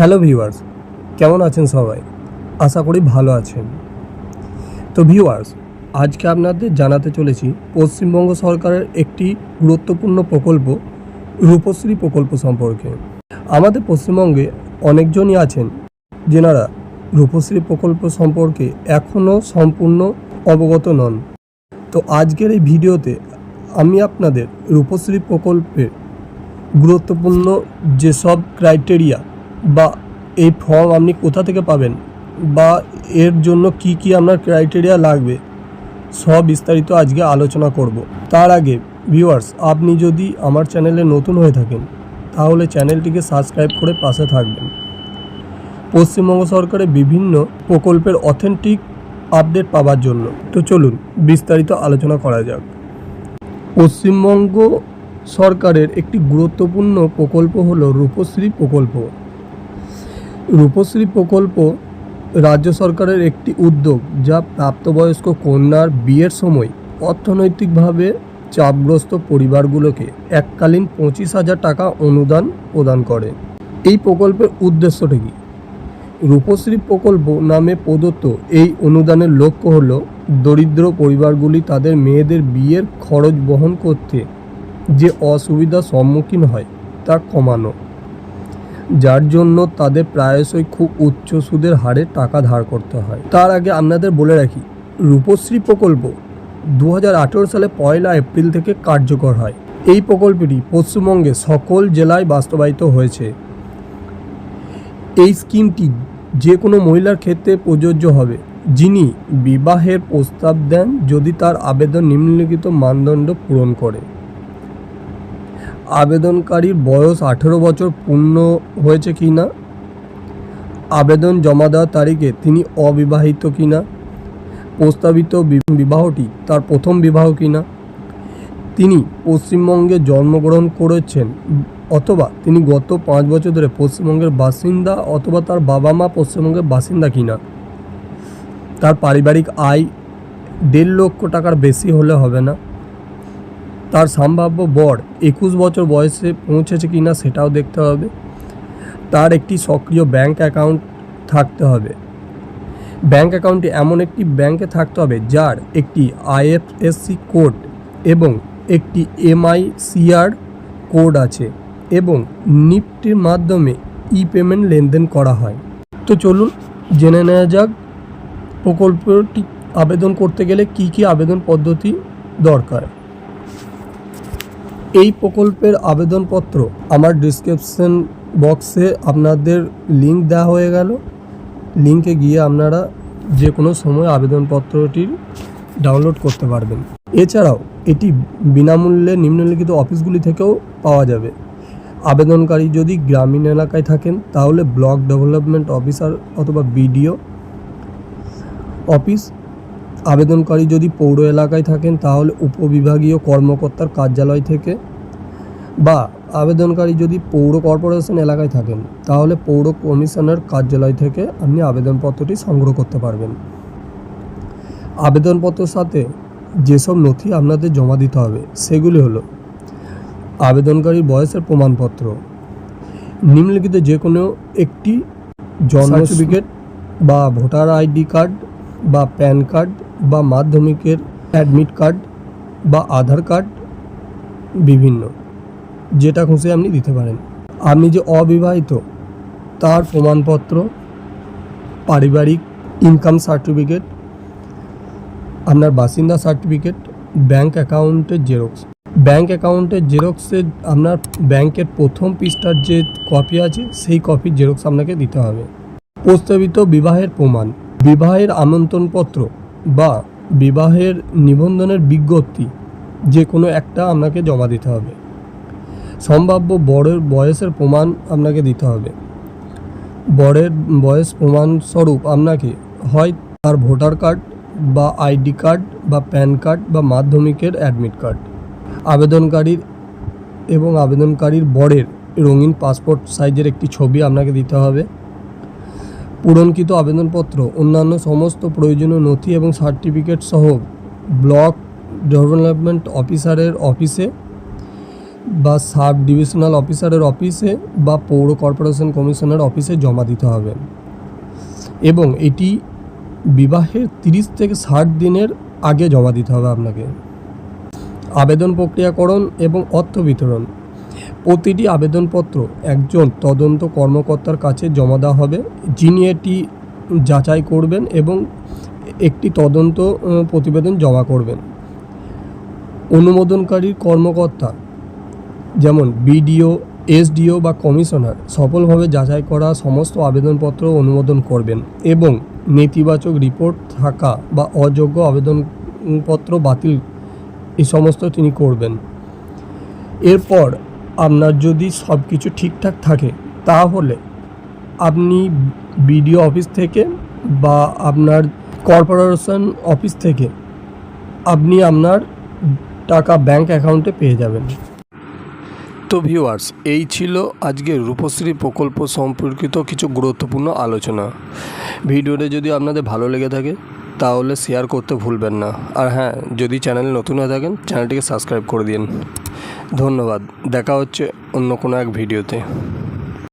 Hello viewers কেমন আছেন সবাই? আশা করি ভালো আছেন। তো ভিউয়ার্স আজকে আপনাদের জানাতে চলেছি পশ্চিমবঙ্গ সরকারের একটি গুরুত্বপূর্ণ প্রকল্প, রূপশ্রী প্রকল্প সম্পর্কে। আমাদের পশ্চিমবঙ্গে অনেকজনই আছেন যেনারা রূপশ্রী প্রকল্প সম্পর্কে এখনও সম্পূর্ণ অবগত নন। তো, আজকের এই ভিডিওতে আমি আপনাদের রূপশ্রী প্রকল্পের গুরুত্বপূর্ণ যেসব ক্রাইটেরিয়া বা এই ফর্ম আপনি কোথা থেকে পাবেন? বা এর জন্য কি কি আপনার ক্রাইটেরিয়া লাগবে? সব বিস্তারিত আজকে আলোচনা করব। তার আগে ভিউয়ার্স আপনি যদি আমার চ্যানেলে নতুন হয়ে থাকেন, তাহলে চ্যানেলটিকে সাবস্ক্রাইব করে পাশে থাকবেন। পশ্চিমবঙ্গ সরকারের বিভিন্ন প্রকল্পের অথেন্টিক আপডেট পাওয়ার জন্য। তো চলুন, বিস্তারিত আলোচনা করা যাক। পশ্চিমবঙ্গ সরকারের একটি গুরুত্বপূর্ণ প্রকল্প হলো রূপশ্রী প্রকল্প। রূপশ্রী প্রকল্প রাজ্য সরকারের একটি উদ্যোগ যা প্রাপ্তবয়স্ক কন্যার বিয়ের সময় অর্থনৈতিকভাবে চাপগ্রস্ত পরিবারগুলোকে এককালীন পঁচিশ হাজার টাকা অনুদান প্রদান করে। এই প্রকল্পের উদ্দেশ্যটা কি? রূপশ্রী প্রকল্প নামে প্রদত্ত এই অনুদানের লক্ষ্য হল দরিদ্র পরিবারগুলি তাদের মেয়েদের বিয়ের খরচ বহন করতে যে অসুবিধার সম্মুখীন হয় তা কমানো। যার জন্য তাদের প্রায়শই খুব উচ্চ সুদের হারে টাকা ধার করতে হয়। তার আগে আপনাদের বলে রাখি, রূপশ্রী প্রকল্প দু হাজার আঠেরো সালে পয়লা এপ্রিল থেকে কার্যকর হয়। এই প্রকল্পটি পশ্চিমবঙ্গে সকল জেলায় বাস্তবায়িত হয়েছে। এই স্কিমটি যে কোনো মহিলার ক্ষেত্রে প্রযোজ্য হবে, যিনি বিবাহের প্রস্তাব দেন যদি তার আবেদন নিম্নলিখিত মানদণ্ড পূরণ করে। আবেদনকারীর বয়স আঠেরো বছর পূর্ণ হয়েছে কি না? আবেদন জমা দেওয়ার তারিখে তিনি অবিবাহিত কি না? প্রস্তাবিত বিবাহটি তার প্রথম বিবাহ কি না? তিনি পশ্চিমবঙ্গে জন্মগ্রহণ করেছেন অথবা তিনি গত পাঁচ বছর ধরে পশ্চিমবঙ্গের বাসিন্দা অথবা তার বাবা মা পশ্চিমবঙ্গের বাসিন্দা কিনা তার পারিবারিক আয় দেড় লক্ষ টাকার বেশি হলে হবে না। তার সম্ভাব্য বর একুশ বছর বয়সে পৌঁছেছে কিনা সেটাও দেখতে হবে। তার একটি সক্রিয় ব্যাংক অ্যাকাউন্ট থাকতে হবে। ব্যাংক অ্যাকাউন্টটি এমন একটি ব্যাংকে থাকতে হবে যার একটি আইএফএসসি কোড এবং একটি এমআইসিআর কোড আছে এবং নিফটির মাধ্যমে ই পেমেন্ট লেনদেন করা হয়। তো চলুন জেনে নেওয়া যাক প্রকল্পটি আবেদন করতে গেলে কি কি আবেদন পদ্ধতি দরকার। এই প্রকল্পের আবেদনপত্র আমার ডিসক্রিপশন বক্সে আপনাদের লিঙ্ক দেওয়া হয়ে গেল। লিঙ্কে গিয়ে আপনারা যে কোনো সময় আবেদনপত্রটির ডাউনলোড করতে পারবেন। এছাড়াও এটি বিনামূল্যে নিম্নলিখিত অফিসগুলি থেকেও পাওয়া যাবে। আবেদনকারী যদি গ্রামীণ এলাকায় থাকেন, তাহলে ব্লক ডেভেলপমেন্ট অফিসার অথবা বিডিও অফিস আবেদনকারী যদি পৌর এলাকায় থাকেন তাহলে উপবিভাগীয় কর্মকর্তার কার্যালয় থেকে বা আবেদনকারী যদি পৌর কর্পোরেশন এলাকায় থাকেন তাহলে পৌর কমিশনার কার্যালয় থেকে আপনি আবেদনপত্রটি সংগ্রহ করতে পারবেন। আবেদনপত্রের সাথে যেসব নথি আপনাদের জমা দিতে হবে সেগুলি হলো আবেদনকারীর বয়সের প্রমাণপত্র নিম্নলিখিত যে কোনো একটি জন্ম সার্টিফিকেট বা ভোটার আইডি কার্ড বা প্যান কার্ড বা মাধ্যমিকের অ্যাডমিট কার্ড বা আধার কার্ড বিভিন্ন, যেটা খুঁজে আপনি দিতে পারেন। আপনি যে অবিবাহিত, তার প্রমাণপত্র, পারিবারিক ইনকাম সার্টিফিকেট আপনার বাসিন্দা সার্টিফিকেট ব্যাংক অ্যাকাউন্টের জেরক্স ব্যাংক অ্যাকাউন্টের জেরক্সের আপনার ব্যাংকের প্রথম পৃষ্ঠার যে কপি আছে, সেই কপির জেরক্স আপনাকে দিতে হবে। প্রস্তাবিত বিবাহের প্রমাণ, বিবাহের আমন্ত্রণপত্র বা বিবাহের নিবন্ধনের বিজ্ঞপ্তি, যে কোনো একটা আপনাকে জমা দিতে হবে। সম্ভাব্য বরের বয়সের প্রমাণ আপনাকে দিতে হবে। বরের বয়স প্রমাণস্বরূপ আপনাকে হয় তার ভোটার কার্ড বা আইডি কার্ড বা প্যান কার্ড বা মাধ্যমিকের অ্যাডমিট কার্ড। আবেদনকারীর এবং আবেদনকারীর বরের রঙিন পাসপোর্ট সাইজের একটি ছবি আপনাকে দিতে হবে। পূরণকৃত আবেদনপত্র, অন্যান্য সমস্ত প্রয়োজনীয় নথি এবং সার্টিফিকেট সহ ব্লক ডেভেলপমেন্ট অফিসারের অফিসে বা সাব ডিভিশনাল অফিসারের অফিসে বা পৌর কর্পোরেশন কমিশনের অফিসে জমা দিতে হবে। এবং এটি বিবাহের তিরিশ থেকে ষাট দিনের আগে জমা দিতে হবে আপনাকে। আবেদন প্রক্রিয়াকরণ এবং অর্থ বিতরণ। প্রতিটি আবেদনপত্র একজন তদন্ত কর্মকর্তার কাছে জমা দেওয়া হবে। যিনি এটি যাচাই করবেন এবং একটি তদন্ত প্রতিবেদন জমা করবেন। অনুমোদনকারী কর্মকর্তা যেমন বিডিও, এসডিও বা কমিশনার সফলভাবে যাচাই করা সমস্ত আবেদনপত্র অনুমোদন করবেন এবং নেতিবাচক রিপোর্ট থাকা বা অযোগ্য আবেদনপত্র বাতিল এই সমস্ত তিনি করবেন। এরপর আপনার যদি সব কিছু ঠিকঠাক থাকে, তাহলে আপনি বিডিও অফিস থেকে বা আপনার কর্পোরেশন অফিস থেকে আপনি আপনার টাকা ব্যাংক অ্যাকাউন্টে পেয়ে যাবেন। তো ভিউয়ার্স, এই ছিল আজকে রূপশ্রী প্রকল্প সম্পর্কিত কিছু গুরুত্বপূর্ণ আলোচনা। ভিডিওটা যদি আপনাদের ভালো লেগে থাকে, তাহলে শেয়ার করতে ভুলবেন না। আর হ্যাঁ যদি চ্যানেলে নতুন হয়ে থাকেন চ্যানেলটিকে সাবস্ক্রাইব করে দিন। ধন্যবাদ। দেখা হচ্ছে অন্য কোনো এক ভিডিওতে।